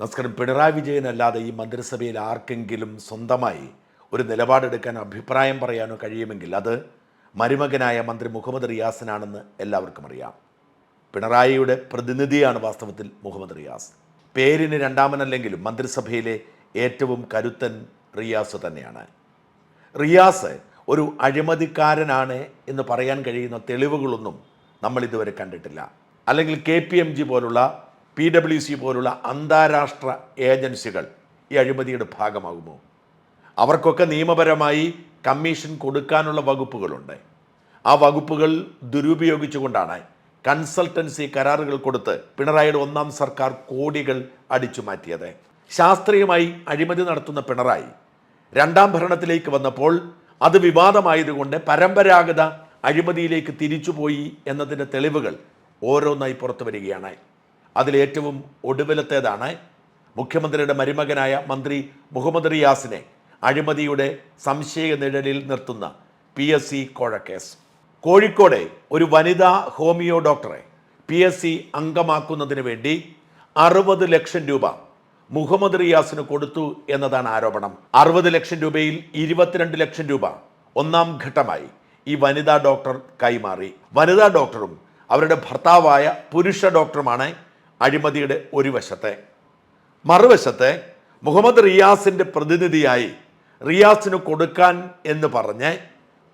നമസ്കാരം പിണറായി വിജയനല്ലാതെ ഈ മന്ത്രിസഭയിൽ ആർക്കെങ്കിലും സ്വന്തമായി ഒരു നിലപാടെടുക്കാൻ അഭിപ്രായം പറയാനോ കഴിയുമെങ്കിൽ അത് മരുമകനായ മന്ത്രി മുഹമ്മദ് റിയാസിനാണെന്ന് എല്ലാവർക്കും അറിയാം. പിണറായിയുടെ പ്രതിനിധിയാണ് വാസ്തവത്തിൽ മുഹമ്മദ് റിയാസ്. പേരിന് രണ്ടാമനല്ലെങ്കിലും മന്ത്രിസഭയിലെ ഏറ്റവും കരുത്തൻ റിയാസ് തന്നെയാണ്. റിയാസ് ഒരു അഴിമതിക്കാരനാണ് എന്ന് പറയാൻ കഴിയുന്ന തെളിവുകളൊന്നും നമ്മൾ ഇതുവരെ കണ്ടിട്ടില്ല. അല്ലെങ്കിൽ കെ പി എം ജി പോലുള്ള പി ഡബ്ല്യു സി പോലുള്ള അന്താരാഷ്ട്ര ഏജൻസികൾ ഈ അഴിമതിയുടെ ഭാഗമാകുമോ? അവർക്കൊക്കെ നിയമപരമായി കമ്മീഷൻ കൊടുക്കാനുള്ള വകുപ്പുകളുണ്ട്. ആ വകുപ്പുകൾ ദുരുപയോഗിച്ചുകൊണ്ടാണ് കൺസൾട്ടൻസി കരാറുകൾ കൊടുത്ത് പിണറായിയുടെ ഒന്നാം സർക്കാർ കോടികൾ അടിച്ചു മാറ്റിയത്. ശാസ്ത്രീയമായി അഴിമതി നടത്തുന്ന പിണറായി രണ്ടാം ഭരണത്തിലേക്ക് വന്നപ്പോൾ അത് വിവാദമായതുകൊണ്ട് പരമ്പരാഗത അഴിമതിയിലേക്ക് തിരിച്ചുപോയി എന്നതിന്റെ തെളിവുകൾ ഓരോന്നായി പുറത്തു വരികയാണ്. അതിലേറ്റവും ഒടുവിലത്തേതാണ് മുഖ്യമന്ത്രിയുടെ മരുമകനായ മന്ത്രി മുഹമ്മദ് റിയാസിനെ അഴിമതിയുടെ സംശയ നിഴലിൽ നിർത്തുന്ന പി എസ് സി കോഴക്കേസ്. കോഴിക്കോട് ഒരു വനിതാ ഹോമിയോ ഡോക്ടറെ പി എസ് സി അംഗമാക്കുന്നതിന് വേണ്ടി അറുപത് ലക്ഷം രൂപ മുഹമ്മദ് റിയാസിന് കൊടുത്തു എന്നതാണ് ആരോപണം. അറുപത് ലക്ഷം രൂപയിൽ ഇരുപത്തിരണ്ട് ലക്ഷം രൂപ ഒന്നാം ഘട്ടമായി ഈ വനിതാ ഡോക്ടർ കൈമാറി. വനിതാ ഡോക്ടറും അവരുടെ ഭർത്താവായ പുരുഷ ഡോക്ടറുമാണ് അഴിമതിയുടെ ഒരു വശത്തെ. മറുവശത്തെ മുഹമ്മദ് റിയാസിന്റെ പ്രതിനിധിയായി റിയാസിന് കൊടുക്കാൻ എന്ന് പറഞ്ഞ്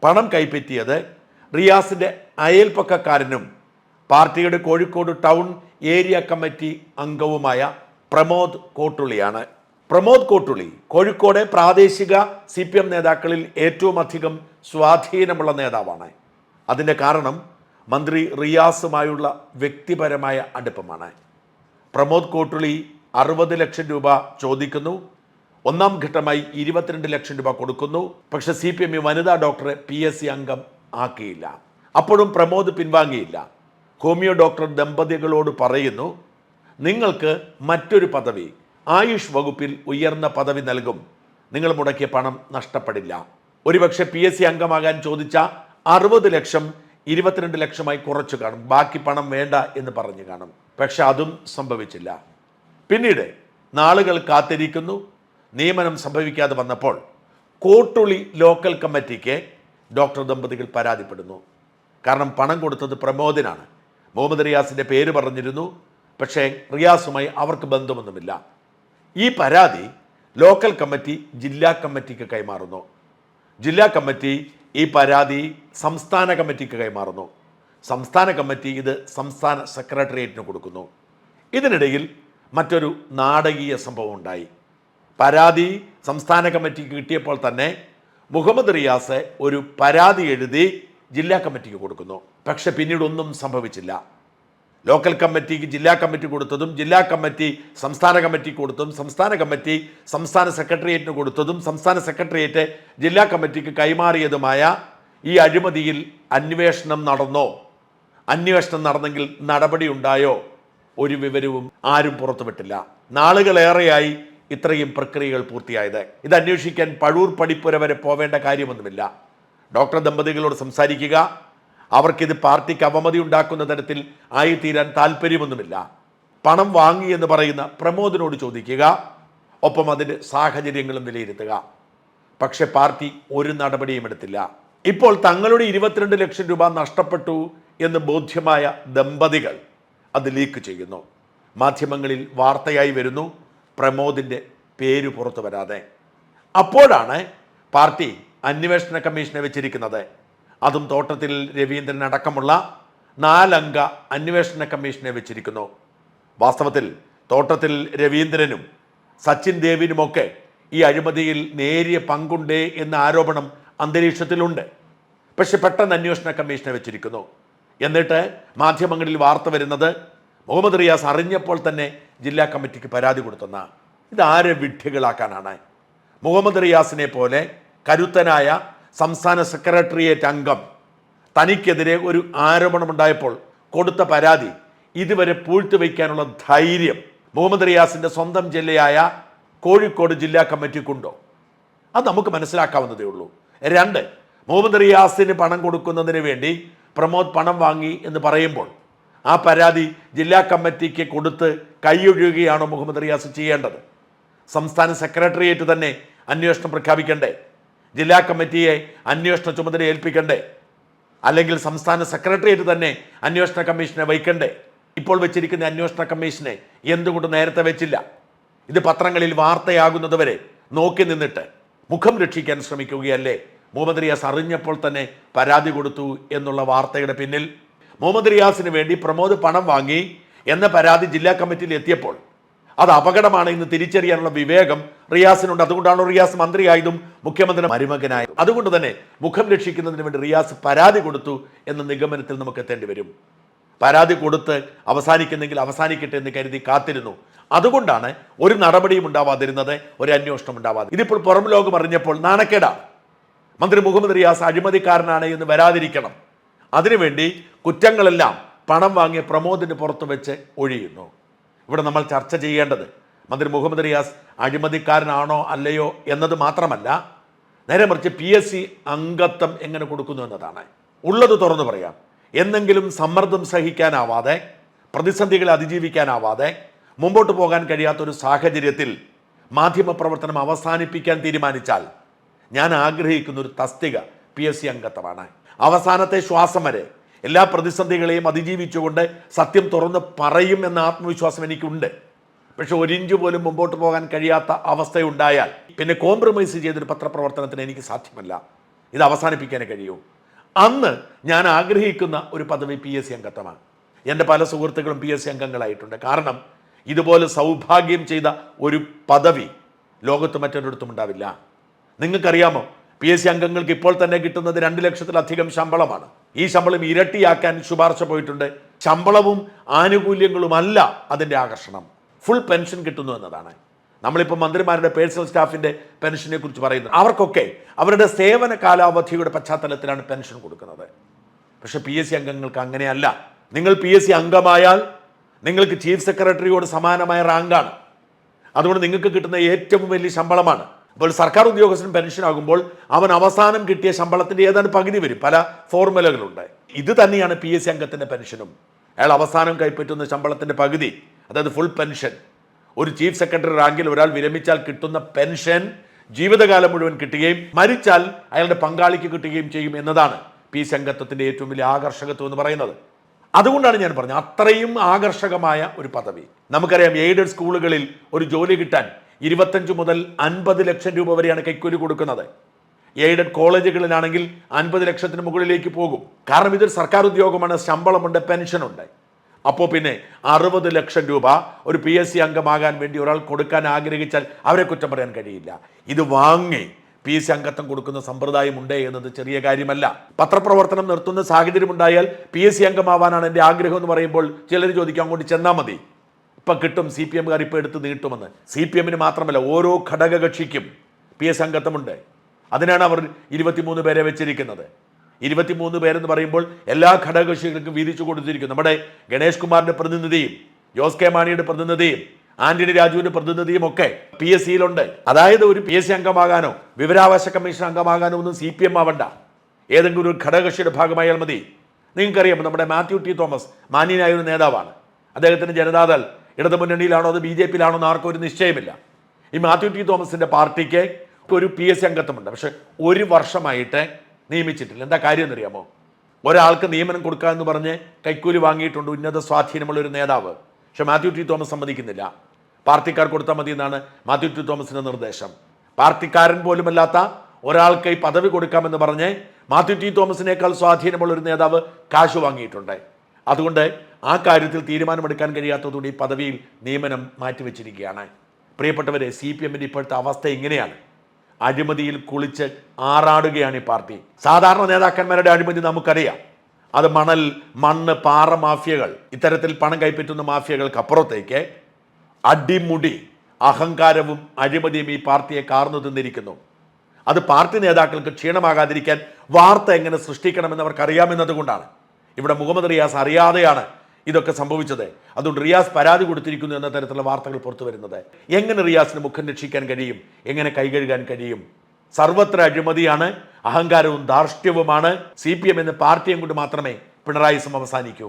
പണം കൈപ്പറ്റിയത് റിയാസിന്റെ അയൽപ്പക്കക്കാരനും പാർട്ടിയുടെ കോഴിക്കോട് ടൗൺ ഏരിയ കമ്മിറ്റി അംഗവുമായ പ്രമോദ് കോട്ടുളിയാണ് പ്രമോദ് കോട്ടുളി കോഴിക്കോടെ പ്രാദേശിക സി പി എം നേതാക്കളിൽ ഏറ്റവും അധികം സ്വാധീനമുള്ള നേതാവാണ്. അതിന്റെ കാരണം മന്ത്രി റിയാസുമായുള്ള വ്യക്തിപരമായ അടുപ്പമാണ്. പ്രമോദ് കോട്ടുളി അറുപത് ലക്ഷം രൂപ ചോദിക്കുന്നു. ഒന്നാം ഘട്ടമായി ഇരുപത്തിരണ്ട് ലക്ഷം രൂപ കൊടുക്കുന്നു. പക്ഷെ സി പി എം വനിതാ ഡോക്ടറെ പി എസ് സി അംഗം ആക്കിയില്ല. അപ്പോഴും പ്രമോദ് പിൻവാങ്ങിയില്ല. ഹോമിയോ ഡോക്ടർ ദമ്പതികളോട് പറയുന്നു നിങ്ങൾക്ക് മറ്റൊരു പദവി ആയുഷ് വകുപ്പിൽ ഉയർന്ന പദവി നൽകും. നിങ്ങൾ മുടക്കിയ പണം നഷ്ടപ്പെടില്ല. ഒരുപക്ഷെ പി എസ് സി അംഗമാകാൻ ചോദിച്ച അറുപത് ലക്ഷം ഇരുപത്തിരണ്ട് ലക്ഷമായി കുറച്ചു കാണും. ബാക്കി പണം വേണ്ട എന്ന് പറഞ്ഞു കാണും. പക്ഷെ അതും സംഭവിച്ചില്ല. പിന്നീട് നാളുകൾ കാത്തിരിക്കുന്നു. നിയമനം സംഭവിക്കാതെ വന്നപ്പോൾ കോട്ടുളി ലോക്കൽ കമ്മിറ്റിക്ക് ഡോക്ടർ ദമ്പതികൾ പരാതിപ്പെടുന്നു. കാരണം പണം കൊടുത്തത് പ്രമോദിനാണ്. മുഹമ്മദ് റിയാസിന്റെ പേര് പറഞ്ഞിരുന്നു. പക്ഷേ റിയാസുമായി അവർക്ക് ബന്ധമൊന്നുമില്ല. ഈ പരാതി ലോക്കൽ കമ്മിറ്റി ജില്ലാ കമ്മിറ്റിക്ക് കൈമാറുന്നു. ജില്ലാ കമ്മിറ്റി ഈ പരാതി സംസ്ഥാന കമ്മിറ്റിക്ക് കൈമാറുന്നു. സംസ്ഥാന കമ്മിറ്റി ഇത് സംസ്ഥാന സെക്രട്ടേറിയറ്റിന് കൊടുക്കുന്നു. ഇതിനിടയിൽ മറ്റൊരു നാടകീയ സംഭവം ഉണ്ടായി. പരാതി സംസ്ഥാന കമ്മിറ്റിക്ക് കിട്ടിയപ്പോൾ തന്നെ മുഹമ്മദ് റിയാസ് ഒരു പരാതി എഴുതി ജില്ലാ കമ്മിറ്റിക്ക് കൊടുക്കുന്നു. പക്ഷെ പിന്നീട് ഒന്നും സംഭവിച്ചില്ല. ലോക്കൽ കമ്മിറ്റിക്ക് ജില്ലാ കമ്മിറ്റി കൊടുത്തതും ജില്ലാ കമ്മിറ്റി സംസ്ഥാന കമ്മിറ്റി കൊടുത്തതും സംസ്ഥാന കമ്മിറ്റി സംസ്ഥാന സെക്രട്ടേറിയറ്റിന് കൊടുത്തതും സംസ്ഥാന സെക്രട്ടേറിയറ്റ് ജില്ലാ കമ്മിറ്റിക്ക് കൈമാറിയതുമായ ഈ അഴിമതിയിൽ അന്വേഷണം നടന്നോ? അന്വേഷണം നടന്നെങ്കിൽ നടപടി ഉണ്ടായോ? ഒരു വിവരവും ആരും പുറത്തുവിട്ടില്ല. നാളുകളേറെയായി ഇത്രയും പ്രക്രിയകൾ പൂർത്തിയായത്. ഇത് അന്വേഷിക്കാൻ പഴൂർ പടിപ്പുര വരെ പോവേണ്ട കാര്യമൊന്നുമില്ല. ഡോക്ടർ ദമ്പതികളോട് സംസാരിക്കുക. അവർക്കിത് പാർട്ടിക്ക് അവമതി ഉണ്ടാക്കുന്ന തരത്തിൽ ആയിത്തീരാൻ താല്പര്യമൊന്നുമില്ല. പണം വാങ്ങി എന്ന് പറയുന്ന പ്രമോദിനോട് ചോദിക്കുക ഒപ്പം അതിന്റെ സാഹചര്യങ്ങളും വിലയിരുത്തുക. പക്ഷെ പാർട്ടി ഒരു നടപടിയും എടുത്തില്ല. ഇപ്പോൾ തങ്ങളുടെ ഇരുപത്തിരണ്ട് ലക്ഷം രൂപ നഷ്ടപ്പെട്ടു എന്ന് ബോധ്യമായ ദമ്പതികൾ അത് ലീക്ക് ചെയ്യുന്നു. മാധ്യമങ്ങളിൽ വാർത്തയായി വരുന്നു പ്രമോദിന്റെ പേര് പുറത്തു വരാതെ. അപ്പോഴാണ് പാർട്ടി അന്വേഷണ കമ്മീഷനെ വെച്ചിരിക്കുന്നത്. അതും തോട്ടത്തിൽ രവീന്ദ്രൻ അടക്കമുള്ള നാലംഗ അന്വേഷണ കമ്മീഷനെ വെച്ചിരിക്കുന്നു. വാസ്തവത്തിൽ തോട്ടത്തിൽ രവീന്ദ്രനും സച്ചിൻ ദേവിനുമൊക്കെ ഈ അഴിമതിയിൽ നേരിയ പങ്കുണ്ടേ എന്ന ആരോപണം അന്തരീക്ഷത്തിലുണ്ട്. പക്ഷെ പെട്ടെന്ന് അന്വേഷണ കമ്മീഷനെ വെച്ചിരിക്കുന്നു. എന്നിട്ട് മാധ്യമങ്ങളിൽ വാർത്ത വരുന്നത് മുഹമ്മദ് റിയാസ് അറിഞ്ഞപ്പോൾ തന്നെ ജില്ലാ കമ്മിറ്റിക്ക് പരാതി കൊടുത്തെന്ന. ഇതാരെ വിഡ്ഢികളാക്കാനാണ്? മുഹമ്മദ് റിയാസിനെ പോലെ കരുത്തനായ സംസ്ഥാന സെക്രട്ടേറിയറ്റ് അംഗം തനിക്കെതിരെ ഒരു ആരോപണമുണ്ടായപ്പോൾ കൊടുത്ത പരാതി ഇതുവരെ പൂഴ്ത്തി വയ്ക്കാനുള്ള ധൈര്യം മുഹമ്മദ് റിയാസിന്റെ സ്വന്തം ജില്ലയായ കോഴിക്കോട് ജില്ലാ കമ്മിറ്റിക്കുണ്ടോ? അത് നമുക്ക് മനസ്സിലാക്കാവുന്നതേ ഉള്ളൂ. രണ്ട് മുഹമ്മദ് റിയാസിന് പണം കൊടുക്കുന്നതിന് വേണ്ടി പ്രമോദ് പണം വാങ്ങി എന്ന് പറയുമ്പോൾ ആ പരാതി ജില്ലാ കമ്മിറ്റിക്ക് കൊടുത്ത് കൈയൊഴിയുകയാണോ മുഹമ്മദ് റിയാസ് ചെയ്യേണ്ടത്? സംസ്ഥാന സെക്രട്ടേറിയറ്റ് തന്നെ അന്വേഷണം പ്രഖ്യാപിക്കണ്ടേ? ജില്ലാ കമ്മിറ്റിയെ അന്വേഷണ ചുമതല ഏൽപ്പിക്കണ്ടേ? അല്ലെങ്കിൽ സംസ്ഥാന സെക്രട്ടേറിയറ്റ് തന്നെ അന്വേഷണ കമ്മീഷനെ വയ്ക്കണ്ടേ ഇപ്പോൾ വെച്ചിരിക്കുന്ന അന്വേഷണ കമ്മീഷനെ എന്തുകൊണ്ട് നേരത്തെ വെച്ചില്ല? ഇത് പത്രങ്ങളിൽ വാർത്തയാകുന്നതുവരെ നോക്കി നിന്നിട്ട് മുഖം രക്ഷിക്കാൻ ശ്രമിക്കുകയല്ലേ? മുഹമ്മദ് റിയാസ് അറിഞ്ഞപ്പോൾ തന്നെ പരാതി കൊടുത്തു എന്നുള്ള വാർത്തയുടെ പിന്നിൽ. മുഹമ്മദ് റിയാസിന് വേണ്ടി പ്രമോദ് പണം വാങ്ങി എന്ന പരാതി ജില്ലാ കമ്മിറ്റിയിൽ എത്തിയപ്പോൾ അത് അപകടമാണ് എന്ന് തിരിച്ചറിയാനുള്ള വിവേകം റിയാസിനുണ്ട്. അതുകൊണ്ടാണോ റിയാസ് മന്ത്രിയായതും മുഖ്യമന്ത്രി മരുമകനായതും? അതുകൊണ്ട് തന്നെ മുഖം രക്ഷിക്കുന്നതിന് വേണ്ടി റിയാസ് പരാതി കൊടുത്തു എന്ന നിഗമനത്തിൽ നമുക്ക് എത്തേണ്ടി വരും. പരാതി കൊടുത്ത് അവസാനിക്കുന്നെങ്കിൽ അവസാനിക്കട്ടെ എന്ന് കരുതി കാത്തിരുന്നു. അതുകൊണ്ടാണ് ഒരു നടപടിയും ഉണ്ടാവാതിരുന്നത് ഒരു അന്വേഷണം ഉണ്ടാവാതെ. ഇതിപ്പോൾ പുറം ലോകം അറിഞ്ഞപ്പോൾ നാണക്കേടാണ് മന്ത്രി മുഹമ്മദ് റിയാസ് അഴിമതിക്കാരനാണ് എന്ന് വരാതിരിക്കണം. അതിനുവേണ്ടി കുറ്റങ്ങളെല്ലാം പണം വാങ്ങിയ പ്രമോദിന് പുറത്ത് വെച്ച് ഒഴിയുന്നു. ഇവിടെ നമ്മൾ ചർച്ച ചെയ്യേണ്ടത് മന്ത്രി മുഹമ്മദ് റിയാസ് അഴിമതിക്കാരനാണോ അല്ലയോ എന്നത് മാത്രമല്ല നേരെ മറിച്ച് പി എസ് സി അംഗത്വം എങ്ങനെ കൊടുക്കുന്നു എന്നതാണ്. ഉള്ളത് തുറന്നു പറയാം. എന്നെങ്കിലും സമ്മർദ്ദം സഹിക്കാനാവാതെ പ്രതിസന്ധികളെ അതിജീവിക്കാനാവാതെ മുമ്പോട്ട് പോകാൻ കഴിയാത്തൊരു സാഹചര്യത്തിൽ മാധ്യമപ്രവർത്തനം അവസാനിപ്പിക്കാൻ തീരുമാനിച്ചാൽ ഞാൻ ആഗ്രഹിക്കുന്ന ഒരു തസ്തിക പി എസ് സി അംഗത്വമാണ്. അവസാനത്തെ ശ്വാസം വരെ എല്ലാ പ്രതിസന്ധികളെയും അതിജീവിച്ചുകൊണ്ട് സത്യം തുറന്ന് പറയും എന്ന ആത്മവിശ്വാസം എനിക്കുണ്ട്. പക്ഷെ ഒരിഞ്ച് പോലും മുമ്പോട്ട് പോകാൻ കഴിയാത്ത അവസ്ഥയുണ്ടായാൽ പിന്നെ കോംപ്രമൈസ് ചെയ്തൊരു പത്രപ്രവർത്തനത്തിന് എനിക്ക് സാധ്യമല്ല. ഇത് അവസാനിപ്പിക്കാനേ കഴിയൂ. അന്ന് ഞാൻ ആഗ്രഹിക്കുന്ന ഒരു പദവി പി എസ് സി അംഗത്വമാണ്. എന്റെ പല സുഹൃത്തുക്കളും പി എസ് സി അംഗങ്ങളായിട്ടുണ്ട്. കാരണം ഇതുപോലെ സൗഭാഗ്യം ചെയ്ത ഒരു പദവി ലോകത്ത് മറ്റൊരിടത്തും ഉണ്ടാവില്ല. നിങ്ങൾക്കറിയാമോ? പി എസ് സി അംഗങ്ങൾക്ക് ഇപ്പോൾ തന്നെ കിട്ടുന്നത് രണ്ട് ലക്ഷത്തിലധികം ശമ്പളമാണ്. ഈ ശമ്പളം ഇരട്ടിയാക്കാൻ ശുപാർശ പോയിട്ടുണ്ട്. ശമ്പളവും ആനുകൂല്യങ്ങളുമല്ല അതിന്റെ ആകർഷണം. ഫുൾ പെൻഷൻ കിട്ടുന്നു എന്നതാണ്. നമ്മളിപ്പോൾ മന്ത്രിമാരുടെ പേഴ്സണൽ സ്റ്റാഫിന്റെ പെൻഷനെ കുറിച്ച് പറയുന്നത്. അവർക്കൊക്കെ അവരുടെ സേവന കാലാവധിയുടെ പശ്ചാത്തലത്തിലാണ് പെൻഷൻ കൊടുക്കുന്നത്. പക്ഷേ പി എസ് സി അംഗങ്ങൾക്ക് അങ്ങനെയല്ല. നിങ്ങൾ പി എസ് സി അംഗമായാൽ നിങ്ങൾക്ക് ചീഫ് സെക്രട്ടറിയോട് സമാനമായ റാങ്കാണ് അതുകൊണ്ട് നിങ്ങൾക്ക് കിട്ടുന്ന ഏറ്റവും വലിയ ശമ്പളമാണ്. അപ്പോൾ സർക്കാർ ഉദ്യോഗസ്ഥൻ പെൻഷൻ ആകുമ്പോൾ അവൻ അവസാനം കിട്ടിയ ശമ്പളത്തിന്റെ ഏതാണ് പകുതി വരും. പല ഫോർമുലകളുണ്ട്. ഇത് തന്നെയാണ് പി എസ് സി അംഗത്തിന്റെ പെൻഷനും. അയാൾ അവസാനം കൈപ്പറ്റുന്ന ശമ്പളത്തിന്റെ പകുതി അതായത് ഫുൾ പെൻഷൻ ഒരു ചീഫ് സെക്രട്ടറി റാങ്കിൽ ഒരാൾ വിരമിച്ചാൽ കിട്ടുന്ന പെൻഷൻ ജീവിതകാലം മുഴുവൻ കിട്ടുകയും മരിച്ചാൽ അയാളുടെ പങ്കാളിക്ക് കിട്ടുകയും ചെയ്യും എന്നതാണ് പി എസ് അംഗത്വത്തിന്റെ ഏറ്റവും വലിയ ആകർഷകത്വം എന്ന് പറയുന്നത്. അതുകൊണ്ടാണ് ഞാൻ പറഞ്ഞത് അത്രയും ആകർഷകമായ ഒരു പദവി. നമുക്കറിയാം എയ്ഡഡ് സ്കൂളുകളിൽ ഒരു ജോലി കിട്ടാൻ ഇരുപത്തഞ്ച് മുതൽ അൻപത് ലക്ഷം രൂപ വരെയാണ് കൈക്കൂലി കൊടുക്കുന്നത്. എയ്ഡഡ് കോളേജുകളിലാണെങ്കിൽ അൻപത് ലക്ഷത്തിന് മുകളിലേക്ക് പോകും. കാരണം ഇതൊരു സർക്കാർ ഉദ്യോഗമാണ് ശമ്പളമുണ്ട് പെൻഷനുണ്ട്. അപ്പോൾ പിന്നെ അറുപത് ലക്ഷം രൂപ ഒരു പി എസ് സി അംഗമാകാൻ വേണ്ടി ഒരാൾ കൊടുക്കാൻ ആഗ്രഹിച്ചാൽ അവരെ കുറ്റം പറയാൻ കഴിയില്ല. ഇത് വാങ്ങി പി എസ് സി അംഗത്വം കൊടുക്കുന്ന സമ്പ്രദായമുണ്ട് എന്നത് ചെറിയ കാര്യമല്ല. പത്രപ്രവർത്തനം നിർത്തുന്ന സാഹചര്യം ഉണ്ടായാൽ പി എസ് സി അംഗമാവാനാണ് എന്റെ ആഗ്രഹം എന്ന് പറയുമ്പോൾ ചിലർ ചോദിക്കാൻ അങ്ങോട്ട് ചെന്നാൽ മതി. ഇപ്പം കിട്ടും സി പി എമ്മുകാർ ഇപ്പോൾ എടുത്ത് നീട്ടുമെന്ന്. സി പി എമ്മിന് മാത്രമല്ല ഓരോ ഘടകകക്ഷിക്കും പി എസ് അംഗത്വമുണ്ട്. അതിനാണ് അവർ ഇരുപത്തിമൂന്ന് പേരെ വെച്ചിരിക്കുന്നത്. ഇരുപത്തിമൂന്ന് പേരെന്ന് പറയുമ്പോൾ എല്ലാ ഘടകകക്ഷികൾക്കും വീതിച്ചു കൊടുത്തിരിക്കും നമ്മുടെ ഗണേഷ് കുമാറിന്റെ പ്രതിനിധിയും ജോസ് കെ മാണിയുടെ പ്രതിനിധിയും ആന്റണി രാജുവിന്റെ പ്രതിനിധിയും ഒക്കെ പി എസ് സിയിലുണ്ട്. അതായത് ഒരു പി എസ് സി അംഗമാകാനോ വിവരാവകാശ കമ്മീഷൻ അംഗമാകാനോ ഒന്നും സി പി എം ആവണ്ട. ഏതെങ്കിലും ഒരു ഘടകകക്ഷിയുടെ ഭാഗമായാൽ മതി. നിങ്ങൾക്കറിയാം നമ്മുടെ മാത്യു ടി തോമസ് മാന്യനായ ഒരു നേതാവാണ്. അദ്ദേഹത്തിന് ജനതാദൾ ഇടതു മുന്നണിയിലാണോ അത് ബി ജെ പിയിലാണോ എന്ന് ആർക്കും ഒരു നിശ്ചയമില്ല. ഈ മാത്യു ടി തോമസിന്റെ പാർട്ടിക്ക് ഒരു പി എസ് സി അംഗത്വമുണ്ട്. പക്ഷെ ഒരു വർഷമായിട്ട് നിയമിച്ചിട്ടില്ല. എന്താ കാര്യം എന്നറിയാമോ? ഒരാൾക്ക് നിയമനം കൊടുക്കുക എന്ന് പറഞ്ഞ് കൈക്കൂലി വാങ്ങിയിട്ടുണ്ട് ഉന്നത സ്വാധീനമുള്ള ഒരു നേതാവ്. പക്ഷെ മാത്യു ടി തോമസ് സമ്മതിക്കുന്നില്ല. പാർട്ടിക്കാർ കൊടുത്താൽ മതി എന്നാണ് മാത്യു ടി തോമസിന്റെ നിർദ്ദേശം. പാർട്ടിക്കാരൻ പോലുമല്ലാത്ത ഒരാൾക്ക് ഈ പദവി കൊടുക്കാമെന്ന് പറഞ്ഞ് മാത്യു ടി തോമസിനേക്കാൾ സ്വാധീനമുള്ള ഒരു നേതാവ് കാശ് വാങ്ങിയിട്ടുണ്ട്. അതുകൊണ്ട് ആ കാര്യത്തിൽ തീരുമാനമെടുക്കാൻ കഴിയാത്തതുകൊണ്ട് ഈ പദവിയിൽ നിയമനം മാറ്റിവെച്ചിരിക്കുകയാണ്. പ്രിയപ്പെട്ടവരെ സി പി എമ്മിന്റെ ഇപ്പോഴത്തെ അവസ്ഥ ഇങ്ങനെയാണ്. അഴിമതിയിൽ കുളിച്ച് ആറാടുകയാണ് ഈ പാർട്ടി. സാധാരണ നേതാക്കന്മാരുടെ അഴിമതി നമുക്കറിയാം. അത് മണൽ മണ്ണ് പാറ മാഫിയകൾ ഇത്തരത്തിൽ പണം കൈപ്പറ്റുന്ന മാഫിയകൾക്ക് അപ്പുറത്തേക്ക് അടിമുടി അഹങ്കാരവും അഴിമതിയും ഈ പാർട്ടിയെ കാർന്നു തിന്നിരിക്കുന്നു. അത് പാർട്ടി നേതാക്കൾക്ക് ക്ഷീണമാകാതിരിക്കാൻ വാർത്ത എങ്ങനെ സൃഷ്ടിക്കണമെന്ന് അവർക്കറിയാമെന്നതുകൊണ്ടാണ്. ഇവിടെ മുഹമ്മദ് റിയാസ് അറിയാതെയാണ് ഇതൊക്കെ സംഭവിച്ചത്. അതുകൊണ്ട് റിയാസ് പരാതി കൊടുത്തിരിക്കുന്നു എന്ന തരത്തിലുള്ള വാർത്തകൾ പുറത്തു വരുന്നത്. എങ്ങനെ റിയാസിന് മുഖം രക്ഷിക്കാൻ കഴിയും? എങ്ങനെ കൈകഴുകാൻ കഴിയും? സർവത്ര അഴിമതിയാണ് അഹങ്കാരവും ധാർഷ്ട്യവുമാണ്. സി പി എം എന്ന പാർട്ടിയും കൊണ്ട് മാത്രമേ പിണറായി സം അവസാനിക്കൂ